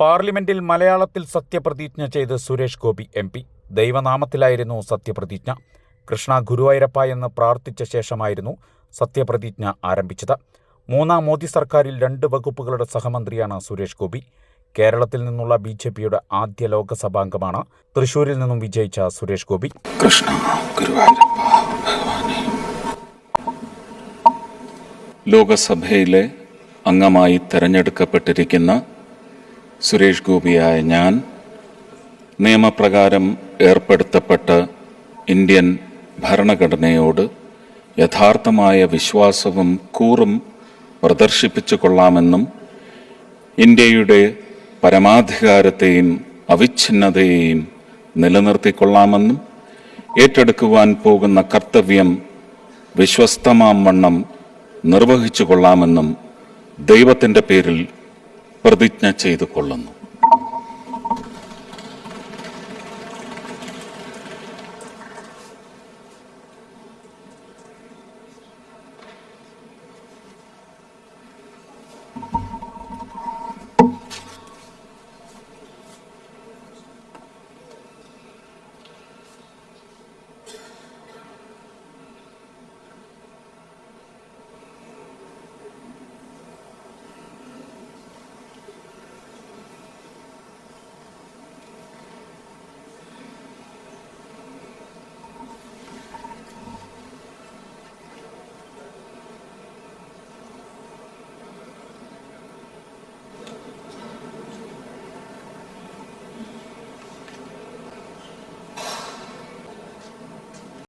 പാർലമെന്റിൽ മലയാളത്തിൽ സത്യപ്രതിജ്ഞ ചെയ്ത് സുരേഷ് ഗോപി എം പി. ദൈവനാമത്തിലായിരുന്നു സത്യപ്രതിജ്ഞ. കൃഷ്ണ ഗുരുവായൂരപ്പ എന്ന് പ്രാർത്ഥിച്ച ശേഷമായിരുന്നു സത്യപ്രതിജ്ഞ ആരംഭിച്ചത്. മൂന്നാം മോദി സർക്കാരിൽ രണ്ട് വകുപ്പുകളുടെ സഹമന്ത്രിയാണ് സുരേഷ് ഗോപി. കേരളത്തിൽ നിന്നുള്ള ബി ജെ പിയുടെ ആദ്യ ലോക്സഭാംഗമാണ് തൃശൂരിൽ നിന്നും വിജയിച്ച സുരേഷ് ഗോപി. കൃഷ്ണ ലോകസഭയിലെ അംഗമായി തെരഞ്ഞെടുക്കപ്പെട്ടിരിക്കുന്ന സുരേഷ് ഗോപിയായ ഞാൻ നിയമപ്രകാരം ഏർപ്പെടുത്തപ്പെട്ട ഇന്ത്യൻ ഭരണഘടനയോട് യഥാർത്ഥമായ വിശ്വാസവും കൂറും പ്രദർശിപ്പിച്ചു കൊള്ളാമെന്നും ഇന്ത്യയുടെ പരമാധികാരത്തെയും അവിഛിന്നതയെയും നിലനിർത്തിക്കൊള്ളാമെന്നും ഏറ്റെടുക്കുവാൻ പോകുന്ന കർത്തവ്യം വിശ്വസ്തമാം വണ്ണം നിർവഹിച്ചു കൊള്ളാമെന്നും ദൈവത്തിന്റെ പേരിൽ പ്രതിജ്ഞ ചെയ്തു കൊള്ളുന്നു